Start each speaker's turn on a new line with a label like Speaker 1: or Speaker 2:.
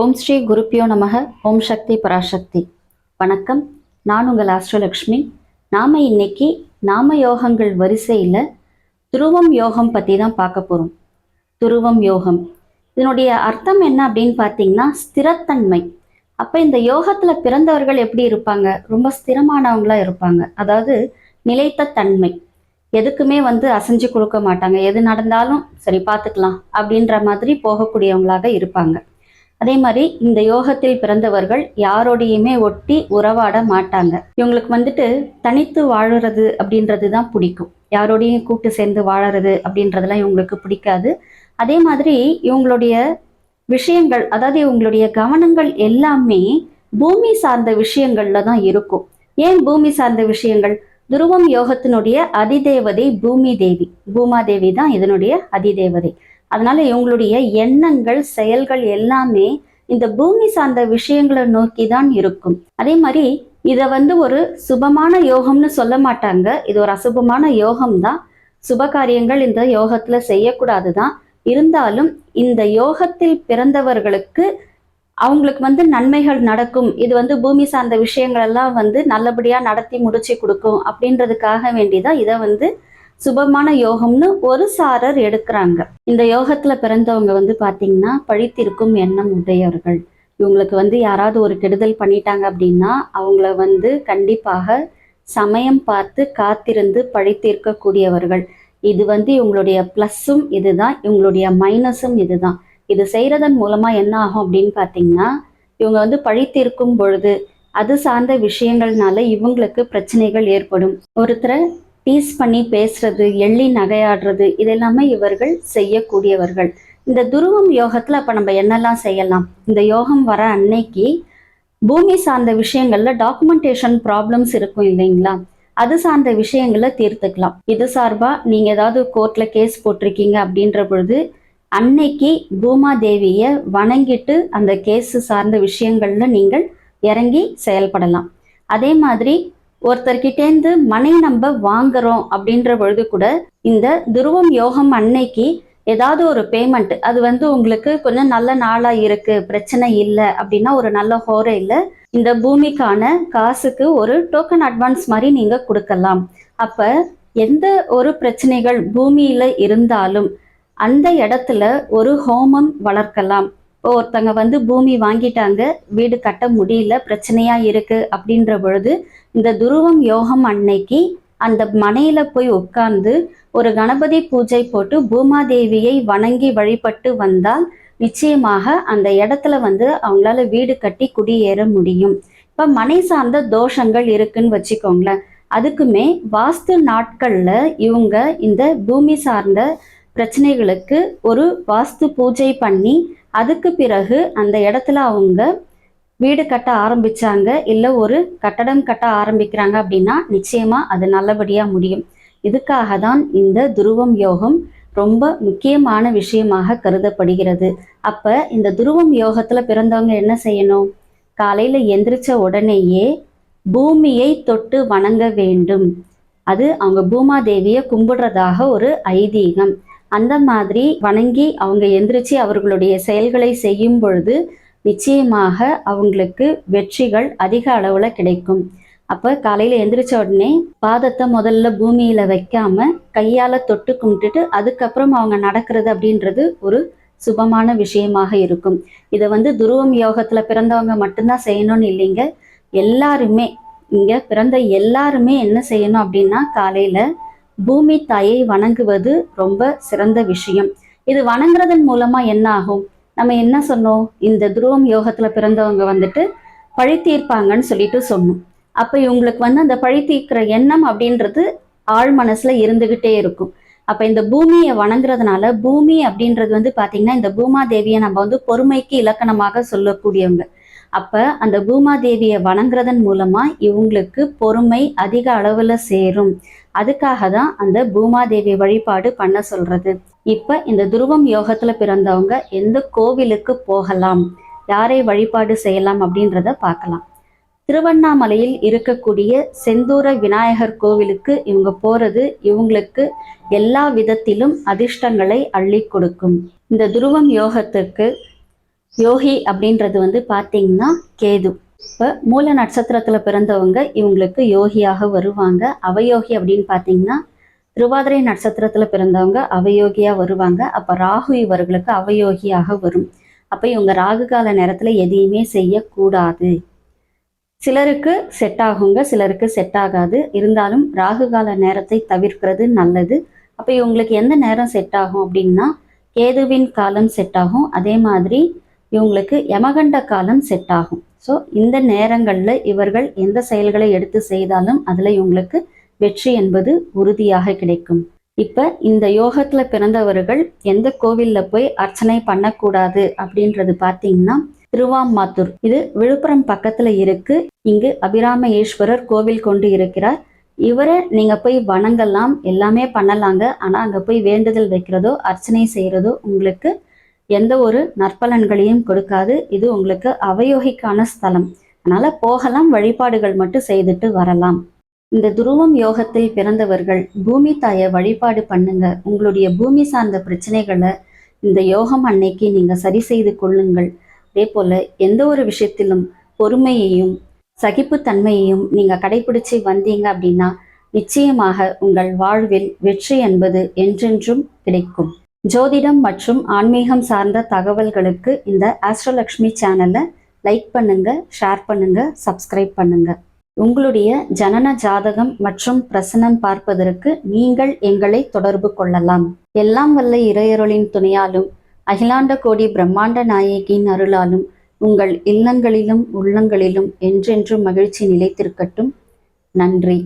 Speaker 1: ஓம் ஸ்ரீ குருப்பியோ நமக ஓம் சக்தி பராசக்தி. வணக்கம். நான் உங்கள் ஆஸ்ட்ரோலக்ஷ்மி நாம இன்னைக்கு நாம யோகங்கள் வரிசையில் துருவம் யோகம் பற்றி தான் பார்க்க போகிறோம் துருவம் யோகம். இதனுடைய அர்த்தம் என்ன அப்படின்னு பார்த்தீங்கன்னா ஸ்திரத்தன்மை. அப்போ இந்த யோகத்தில் பிறந்தவர்கள் எப்படி இருப்பாங்க? ரொம்ப ஸ்திரமானவங்களா இருப்பாங்க. அதாவது நிலைத்த தன்மை. எதுக்குமே வந்து அசைஞ்சு கொடுக்க மாட்டாங்க. எது நடந்தாலும் சரி பார்த்துக்கலாம் அப்படின்ற மாதிரி போகக்கூடியவங்களாக இருப்பாங்க. அதே மாதிரி இந்த யோகத்தில் பிறந்தவர்கள் யாரோடையுமே ஒட்டி உறவாட மாட்டாங்க. இவங்களுக்கு வந்துட்டு தனித்து வாழுறது அப்படின்றது தான் பிடிக்கும். யாரோடையும் கூப்பிட்டு சேர்ந்து வாழறது அப்படின்றதெல்லாம் இவங்களுக்கு பிடிக்காது. அதே மாதிரி இவங்களுடைய விஷயங்கள் அதாவது இவங்களுடைய கவனங்கள் எல்லாமே பூமி சார்ந்த விஷயங்கள்ல தான் இருக்கும். ஏன் பூமி சார்ந்த விஷயங்கள்? துருவம் யோகத்தினுடைய அதிதேவதை பூமி தேவி. பூமாதேவி தான் இதனுடைய அதிதேவதை. அதனால இவங்களுடைய எண்ணங்கள் செயல்கள் எல்லாமே இந்த பூமி சார்ந்த விஷயங்களை நோக்கி தான் இருக்கும். அதே மாதிரி இதை வந்து ஒரு சுபமான யோகம்னு சொல்ல மாட்டாங்க. இது ஒரு அசுபமான யோகம் தான் சுப காரியங்கள் இந்த யோகத்துல செய்யக்கூடாது தான் இருந்தாலும் இந்த யோகத்தில் பிறந்தவர்களுக்கு அவங்களுக்கு வந்து நன்மைகள் நடக்கும். இது வந்து பூமி சார்ந்த விஷயங்கள் எல்லாம் வந்து நல்லபடியா நடத்தி முடிச்சு கொடுக்கும். அப்படின்றதுக்காக வேண்டிதான் இதை வந்து சுபமான யோகம்னு ஒரு சாரர் எடுக்கிறாங்க. இந்த யோகத்துல பிறந்தவங்க வந்து பாத்தீங்கன்னா பழித்திருக்கும் எண்ணம் உடையவர்கள். இவங்களுக்கு வந்து யாராவது ஒரு கெடுதல் பண்ணிட்டாங்க அப்படின்னா அவங்கள வந்து கண்டிப்பாக சமயம் பார்த்து காத்திருந்து பழித்திருக்கக்கூடியவர்கள். இது வந்து இவங்களுடைய ப்ளஸ்ஸும் இதுதான் இவங்களுடைய மைனஸும் இதுதான். இது செய்யறதன் மூலமா என்ன ஆகும் அப்படின்னு பார்த்தீங்கன்னா இவங்க வந்து பழித்திருக்கும் பொழுது அது சார்ந்த விஷயங்கள்னால இவங்களுக்கு பிரச்சனைகள் ஏற்படும். ஒருத்தரை டீஸ் பண்ணி பேசுறது எள்ளி நகையாடுறது இதெல்லாமே இவர்கள் செய்யக்கூடியவர்கள். இந்த துருவம் யோகத்துல அப்ப நம்ம என்னெல்லாம் செய்யலாம்? இந்த யோகம் வர அன்னைக்கு பூமி சார்ந்த விஷயங்கள்ல டாக்குமெண்டேஷன் ப்ராப்ளம்ஸ் இருக்கும் இல்லைங்களா? அது சார்ந்த விஷயங்களை தீர்த்துக்கலாம். இது சார்பா நீங்க ஏதாவது கோர்ட்ல கேஸ் போட்டிருக்கீங்க அப்படின்ற பொழுது அன்னைக்கு பூமாதேவிய வணங்கிட்டு அந்த கேஸ் சார்ந்த விஷயங்கள்ல நீங்கள் இறங்கி செயல்படலாம். அதே மாதிரி ஒருத்தர்கிட்டேருந்து மனை நம்ம வாங்குறோம் அப்படின்ற பொழுது கூட இந்த துருவம் யோகம் அன்னைக்கு ஏதாவது ஒரு பேமெண்ட் அது வந்து உங்களுக்கு கொஞ்சம் நல்ல நாளா இருக்கு பிரச்சனை இல்லை அப்படின்னா ஒரு நல்ல ஹோரையில் இந்த பூமிக்கான காசுக்கு ஒரு டோக்கன் அட்வான்ஸ் மாதிரி நீங்க கொடுக்கலாம். அப்ப எந்த ஒரு பிரச்சனைகள் பூமியில இருந்தாலும் அந்த இடத்துல ஒரு ஹோமம் வளர்க்கலாம். ஒருத்தங்க வந்து பூமி வாங்கிட்டாங்க வீடு கட்ட முடியல பிரச்சனையா இருக்கு அப்படின்ற பொழுது இந்த துருவம் யோகம் அன்னைக்கு அந்த மனையில போய் உட்கார்ந்து ஒரு கணபதி பூஜை போட்டு பூமாதேவியை வணங்கி வழிபட்டு வந்தால் நிச்சயமாக அந்த இடத்துல வந்து அவங்களால வீடு கட்டி குடியேற முடியும். இப்ப மனை சார்ந்த தோஷங்கள் இருக்குன்னு வச்சுக்கோங்களேன். அதுக்குமே வாஸ்து நாட்கள்ல இவங்க இந்த பூமி சார்ந்த பிரச்சனைகளுக்கு ஒரு வாஸ்து பூஜை பண்ணி அதுக்கு பிறகு அந்த இடத்துல அவங்க வீடு கட்ட ஆரம்பிச்சாங்க. இல்லை ஒரு கட்டடம் கட்ட ஆரம்பிக்கிறாங்க அப்படின்னா நிச்சயமா அது நல்லபடியா முடியும். இதுக்காக தான் இந்த துருவம் யோகம் ரொம்ப முக்கியமான விஷயமாக கருதப்படுகிறது. அப்ப இந்த துருவம் யோகத்துல பிறந்தவங்க என்ன செய்யணும்? காலையில எந்திரிச்ச உடனேயே பூமியை தொட்டு வணங்க வேண்டும். அது அவங்க பூமாதேவியை கும்பிடுறதாக ஒரு ஐதீகம். அந்த மாதிரி வணங்கி அவங்க எந்திரிச்சு அவர்களுடைய செயல்களை செய்யும் பொழுது நிச்சயமாக அவங்களுக்கு வெற்றிகள் அதிக அளவுல கிடைக்கும். அப்ப காலையில எந்திரிச்ச உடனே பாதத்தை முதல்ல பூமியில வைக்காம கையால தொட்டு கும்பிட்டுட்டு அதுக்கப்புறம் அவங்க நடக்கிறது அப்படின்றது ஒரு சுபமான விஷயமாக இருக்கும். இதை வந்து துருவம் யோகத்துல பிறந்தவங்க மட்டும்தான் செய்யணும்னு இல்லைங்க. எல்லாருமே இங்க பிறந்த எல்லாருமே என்ன செய்யணும் அப்படின்னா காலையில பூமி தாயை வணங்குவது ரொம்ப சிறந்த விஷயம். இது வணங்குறதன் மூலமா என்ன ஆகும்? நம்ம என்ன சொன்னோம்? இந்த துருவம் யோகத்துல பிறந்தவங்க வந்துட்டு பழி தீர்ப்பாங்கன்னு சொல்லிட்டு சொன்னோம். அப்ப இவங்களுக்கு வந்து அந்த பழி தீர்க்கிற எண்ணம் அப்படின்றது ஆழ் மனசுல இருந்துகிட்டே இருக்கும். அப்ப இந்த பூமியை வணங்குறதுனால பூமி அப்படின்றது வந்து பாத்தீங்கன்னா இந்த பூமா தேவியை நம்ம வந்து பொறுமைக்கு இலக்கணமாக சொல்லக்கூடியவங்க. அப்ப அந்த பூமாதேவியை வணங்குறதன் மூலமா இவங்களுக்கு பொறுமை அதிக அளவுல சேரும். அதுக்காக தான் அந்த பூமாதேவி வழிபாடு பண்ண சொல்றது. இப்ப இந்த துருவம் யோகத்துல பிறந்தவங்க எந்த கோவிலுக்கு போகலாம்? யாரை வழிபாடு செய்யலாம் அப்படின்றத பார்க்கலாம். திருவண்ணாமலையில் இருக்கக்கூடிய செந்தூர விநாயகர் கோவிலுக்கு இவங்க போறது இவங்களுக்கு எல்லா விதத்திலும் அதிர்ஷ்டங்களை அள்ளி கொடுக்கும். இந்த துருவம் யோகத்துக்கு யோகி அப்படின்றது வந்து பார்த்தீங்கன்னா கேது. இப்போ மூல நட்சத்திரத்தில் பிறந்தவங்க இவங்களுக்கு யோகியாக வருவாங்க. அவயோகி அப்படின்னு பார்த்தீங்கன்னா திருவாதிரை நட்சத்திரத்தில் பிறந்தவங்க அவயோகியாக வருவாங்க. அப்போ ராகு இவர்களுக்கு அவயோகியாக வரும். அப்போ இவங்க ராகு கால நேரத்தில் எதையுமே செய்யக்கூடாது. சிலருக்கு செட் ஆகுங்க சிலருக்கு செட் ஆகாது. இருந்தாலும் ராகு கால நேரத்தை தவிர்க்கிறது நல்லது. அப்போ இவங்களுக்கு எந்த நேரம் செட் ஆகும் அப்படின்னா கேதுவின் காலம் செட் ஆகும். அதே மாதிரி இவங்களுக்கு யமகண்ட காலம் செட் ஆகும். ஸோ இந்த நேரங்களில் இவர்கள் எந்த செயல்களை எடுத்து செய்தாலும் அதில் இவங்களுக்கு வெற்றி என்பது உறுதியாக கிடைக்கும். இப்போ இந்த யோகத்தில் பிறந்தவர்கள் எந்த கோவிலில் போய் அர்ச்சனை பண்ணக்கூடாது அப்படின்றது பார்த்தீங்கன்னா திருவாமாத்தூர் இது விழுப்புரம் பக்கத்தில் இருக்கு. இங்கு அபிராம ஈஸ்வரர் கோவில் கொண்டு இருக்கிறார். இவரை நீங்கள் போய் வணங்கலாம் எல்லாமே பண்ணலாங்க. ஆனால் அங்கே போய் வேண்டுதல் வைக்கிறதோ அர்ச்சனை செய்கிறதோ உங்களுக்கு எந்த ஒரு நற்பலன்களையும் கொடுக்காது. இது உங்களுக்கு அவயோகிக்கான ஸ்தலம். அதனால போகலாம் வழிபாடுகள் மட்டும் செய்துட்டு வரலாம். இந்த துருவம் யோகத்தில் பிறந்தவர்கள் பூமி தாயை வழிபாடு பண்ணுங்க. உங்களுடைய பூமி சார்ந்த பிரச்சனைகளை இந்த யோகம் அன்னைக்கு நீங்க சரி செய்து கொள்ளுங்கள். அதே போல எந்த ஒரு விஷயத்திலும் பொறுமையையும் சகிப்புத்தன்மையையும் நீங்க கடைபிடிச்சு வந்தீங்க அப்படின்னா நிச்சயமாக உங்கள் வாழ்வில் வெற்றி என்பது என்றென்றும் கிடைக்கும். ஜோதிடம் மற்றும் ஆன்மீகம் சார்ந்த தகவல்களுக்கு இந்த ஆஸ்ட்ரோலக்ஷ்மி சேனலை லைக் பண்ணுங்க ஷேர் பண்ணுங்க சப்ஸ்கிரைப் பண்ணுங்க. உங்களுடைய ஜனன ஜாதகம் மற்றும் பிரசனம் பார்ப்பதற்கு நீங்கள் எங்களை தொடர்பு கொள்ளலாம். எல்லாம் வல்ல இறையருளின் துணையாலும் அகிலாண்ட கோடி பிரம்மாண்ட நாயகியின் அருளாலும் உங்கள் இல்லங்களிலும் உள்ளங்களிலும் என்றென்றும் மகிழ்ச்சி நிலைத்திருக்கட்டும். நன்றி.